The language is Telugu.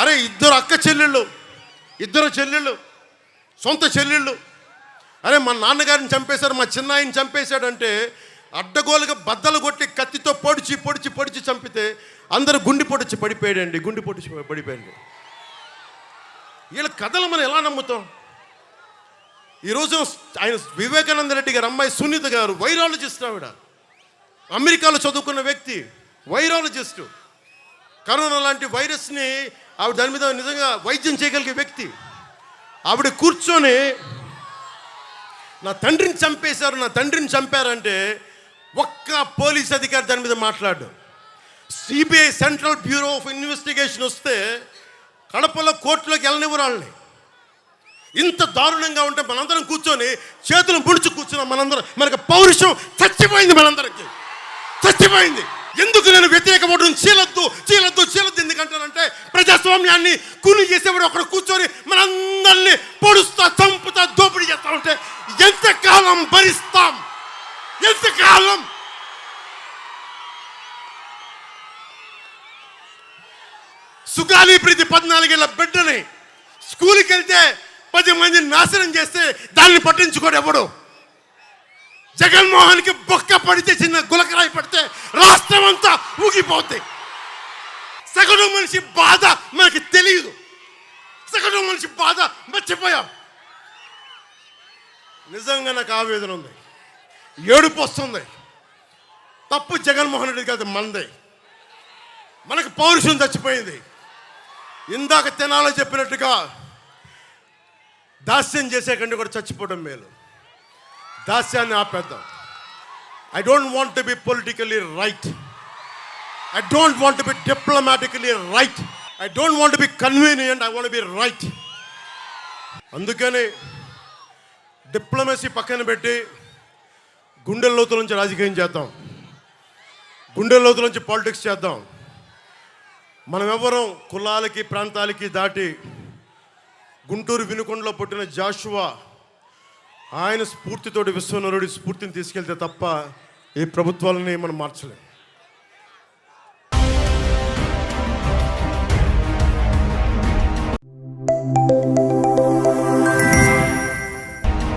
అరే ఇద్దరు అక్క చెల్లెళ్ళు ఇద్దరు చెల్లెళ్ళు సొంత చెల్లెళ్ళు. అరే మా నాన్నగారిని చంపేశారు మా చిన్నాయిని చంపేశాడంటే అడ్డగోలుగా బద్దలు కొట్టి కత్తితో పొడిచి పొడిచి పొడిచి చంపితే అందరూ గుండి పొడిచి పడిపోయాడండి గుండి పొడిచి పడిపోయాడు వీళ్ళ కథలు మనం ఎలా నమ్ముతాం? ఈరోజు ఆయన వివేకానంద రెడ్డి గారు అమ్మాయి సునీత గారు వైరాలజిస్ట్ ఆవిడ. అమెరికాలో చదువుకున్న వ్యక్తి వైరాలజిస్ట్. కరోనా లాంటి వైరస్ని ఆవిడ దాని మీద నిజంగా వైద్యం చేయగలిగే వ్యక్తి. ఆవిడ కూర్చొని నా తండ్రిని చంపేశారు నా తండ్రిని చంపారంటే ఒక్క పోలీస్ అధికారి దాని మీద మాట్లాడు. CBI central bureau of investigation వస్తే కడపలో కోర్టులోకి వెళ్ళనివ్వరాళ్ళని ఇంత దారుణంగా ఉంటే మనందరం కూర్చొని చేతులు ముడుచు కూర్చున్నాం మనందరం. మనకి పౌరుషం చచ్చిపోయింది మనందరికి. చచ్చిపోయింది. ఎందుకు నేను వ్యతిరేక ఓటును చీలొద్దు చీలొద్దు చీలొద్దు ఎందుకంటానంటే ప్రజాస్వామ్యాన్ని కూలి చేసేవాడు అక్కడ కూర్చొని మనందరినీ పొడుస్తా చంపుతా దోపిడీ చేస్తా ఉంటే ఎంతకాలం భరిస్తాం? ఎంతకాలం సుగాలి ప్రీతి పద్నాలుగేళ్ళ బిడ్డని స్కూల్కి వెళ్తే పది మందిని నాశనం చేస్తే దాన్ని పట్టించుకోడు ఎవడు? జగన్మోహన్కి బొక్క పడితే చిన్న గులకరాయి పడితే రాష్ట్రం అంతా ఊగిపోద్ది. సగటు మనిషి బాధ మనకి తెలియదు సగటు మనిషి బాధ మర్చిపోయాం. నిజంగా నాకు ఆవేదన ఉంది. ఏడుపు వస్తుంది. తప్పు జగన్మోహన్ రెడ్డి కాదు మనదే మనకు పౌరుషం చచ్చిపోయింది. ఇందాక తినాలని చెప్పినట్టుగా దాస్యం చేసే కంటే కూడా చచ్చిపోవడం మేలు. దాస్యాన్ని ఆపేద్దాం. I don't want be politically right I don't want be diplomatically right I don't want be convenient I want be right అందుకని డిప్లొమసీ పక్కన పెట్టి గుండె లోతుల నుంచి రాజకీయం చేద్దాం. గుండె లోతుల నుంచి పాలిటిక్స్ చేద్దాం. మనం ఎవరం కులాలకి ప్రాంతాలకి దాటి గుంటూరు వినుకొండలో పుట్టిన జాషువా ఆయన స్ఫూర్తితోటి విశ్వనరుడి స్ఫూర్తిని తీసుకెళ్తే తప్ప ఈ ప్రభుత్వాలని మనం మార్చలేం.